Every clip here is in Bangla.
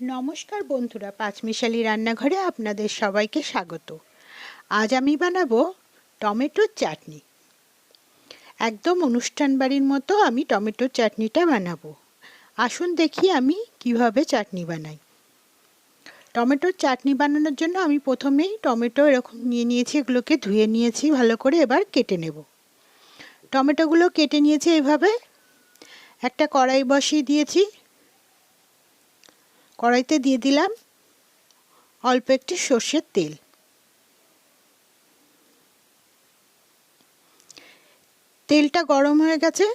নমস্কার বন্ধুরা, পাঁচমিশালি রান্নাঘরে আপনাদের সবাইকে স্বাগত। আজ আমি বানাবো টমেটোর চাটনি। একদম অনুষ্ঠান বাড়ির মতো আমি টমেটোর চাটনিটা বানাবো। আসুন দেখি আমি কীভাবে চাটনি বানাই। টমেটোর চাটনি বানানোর জন্য আমি প্রথমেই টমেটো এরকম নিয়ে নিয়েছি, এগুলোকে ধুয়ে নিয়েছি, ভালো করে এবার কেটে নেব। টমেটোগুলো কেটে নিয়েছি এভাবে। একটা কড়াই বসিয়ে দিয়েছি কড়াইতে দিয়ে দিলাম অল্প একটি সর্ষের তেল। তেলটা গরম হয়ে গেছে,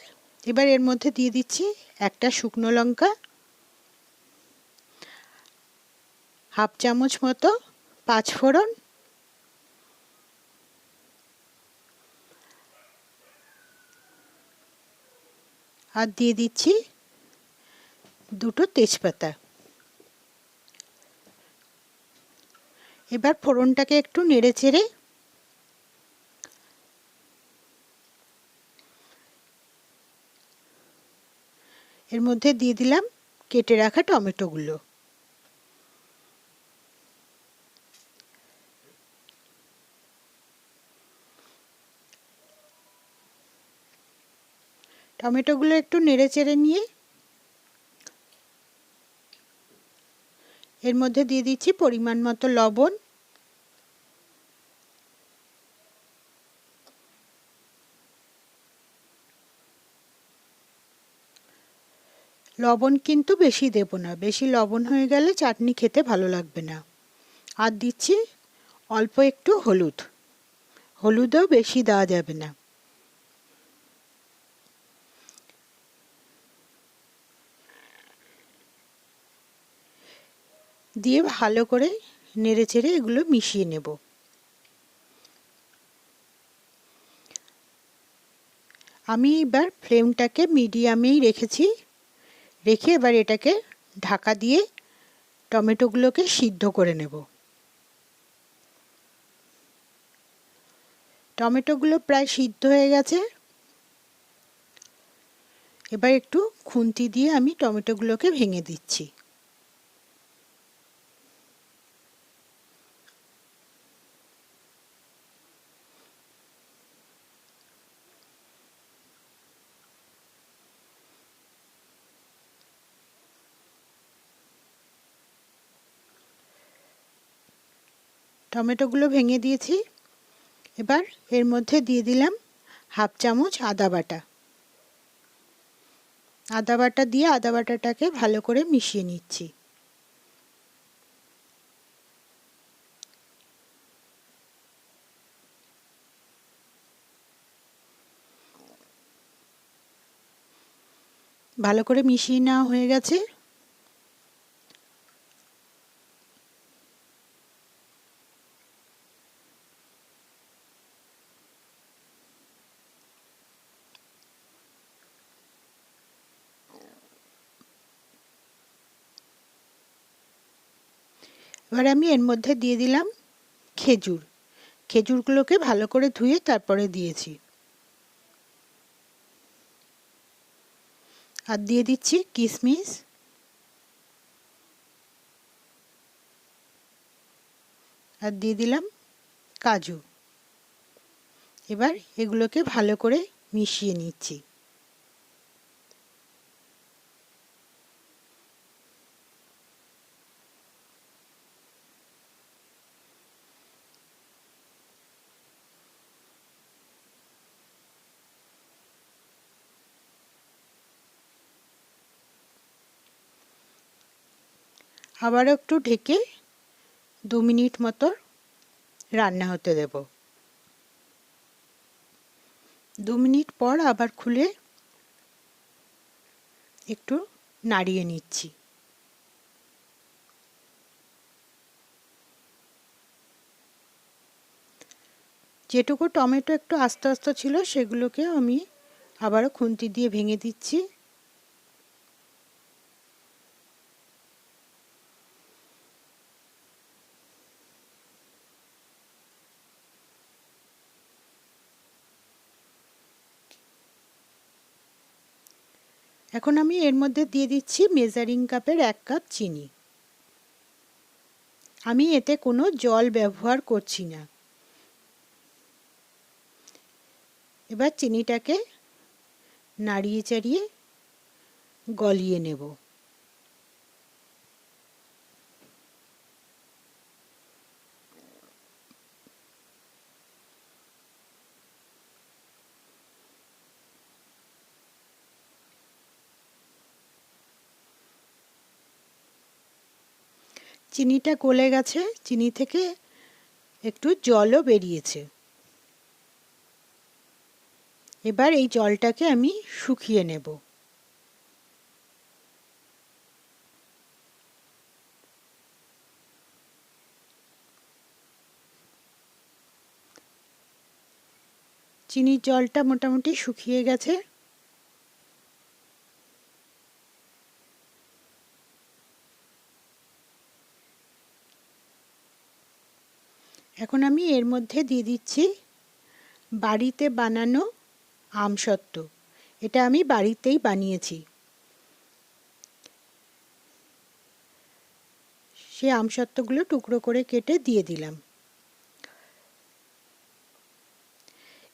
এবার এর মধ্যে দিয়ে দিচ্ছি একটা শুকনো লঙ্কা, হাফ চামচ মতো পাঁচ ফোড়ন, আর দিয়ে দিচ্ছি দুটো তেজপাতা। এবার ফোড়নটাকে একটু নেড়ে চেড়ে এর মধ্যে দিয়ে দিলাম কেটে রাখা টমেটোগুলো। টমেটোগুলো একটু নেড়ে চেড়ে নিয়ে এর মধ্যে দিয়ে দিচ্ছি পরিমাণ মতো লবণ। লবণ কিন্তু বেশি দেব না, বেশি লবণ হয়ে গেলে চাটনি খেতে ভালো লাগবে না। আর দিচ্ছি অল্প একটু হলুদ। হলুদও বেশি দেওয়া যাবে না। দিয়ে ভালো করে নেড়ে চেড়ে এগুলো মিশিয়ে নেব। আমি এবার ফ্লেমটাকে মিডিয়ামেই রেখেছি। রেখে এবার এটাকে ঢাকা দিয়ে টমেটোগুলোকে সিদ্ধ করে নেব। টমেটোগুলো প্রায় সিদ্ধ হয়ে গেছে। এবার একটু খুন্তি দিয়ে আমি টমেটোগুলোকে ভেঙে দিচ্ছি। টমেটোগুলো ভেঙে দিয়েছি। এবার এর মধ্যে দিয়ে দিলাম হাফ চামচ আদা বাটা। আদা বাটা দিয়ে আদা বাটাটাকে ভালো করে মিশিয়ে নিচ্ছি। ভালো করে মিশিয়ে নেওয়া হয়ে গেছে। এবার আমি এর মধ্যে দিয়ে দিলাম খেজুর। খেজুরগুলোকে ভালো করে ধুয়ে তারপরে দিয়েছি। আর দিয়ে দিচ্ছি কিশমিশ আর দিয়ে দিলাম কাজু। এবার এগুলোকে ভালো করে মিশিয়ে নিচ্ছি। আবারও একটু ঢেকে দু মিনিট মতো রান্না হতে দেব। দু মিনিট পর আবার খুলে একটু নাড়িয়ে নিচ্ছি। যেটুকু টমেটো একটু আস্তে আস্তে ছিল সেগুলোকে আমি আবারও খুন্তি দিয়ে ভেঙে দিচ্ছি। এখন আমি এর মধ্যে দিয়ে দিচ্ছি মেজারিং কাপের এক কাপ চিনি। আমি এতে কোনো জল ব্যবহার করছি না। এবার চিনিটাকে নাড়িয়ে চাড়িয়ে গলিয়ে নেব। চিনিটা গলে গেছে, চিনি থেকে একটু জলও বেরিয়েছে। এবার এই জলটাকে আমি শুকিয়ে নেব। চিনির জলটা মোটামুটি শুকিয়ে গেছে। এখন আমি এর মধ্যে দিয়ে দিচ্ছি বাড়িতে বানানো আমসত্ত্ব এটা আমি বাড়িতেই বানিয়েছি। সে আমসত্ত্বগুলো টুকরো করে কেটে দিয়ে দিলাম।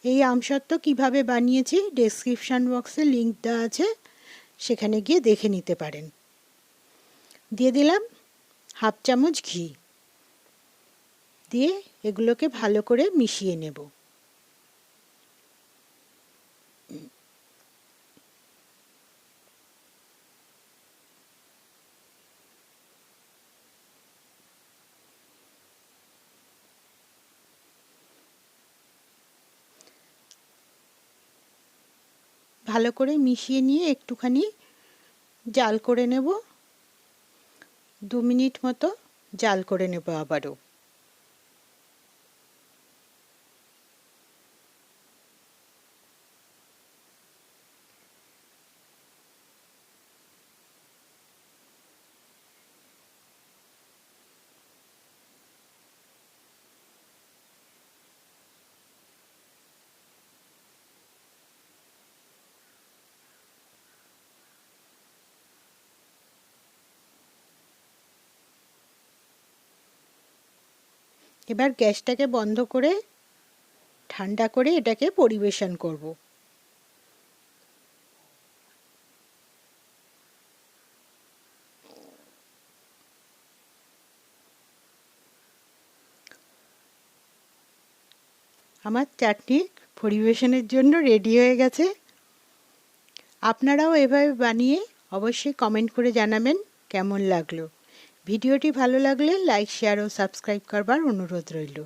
এই আমসত্ত্ব কীভাবে বানিয়েছি ডেসক্রিপশান বক্সে লিংক দেওয়া আছে, সেখানে গিয়ে দেখে নিতে পারেন। দিয়ে দিলাম হাফ চামচ ঘি। দিয়ে এগুলোকে ভালো করে মিশিয়ে নেব। ভালো করে মিশিয়ে নিয়ে একটুখানি জাল করে নেব। দু মিনিট মতো জাল করে নেব আবারও। এবার গ্যাসটাকে বন্ধ করে ঠান্ডা করে এটাকে পরিবেশন করব। আমার চাটনি পরিবেশনের জন্য রেডি হয়ে গেছে। আপনারাও এভাবে বানিয়ে অবশ্যই কমেন্ট করে জানাবেন কেমন লাগল। ভিডিওটি ভালো লাগলে লাইক শেয়ার ও সাবস্ক্রাইব করবার অনুরোধ রইল।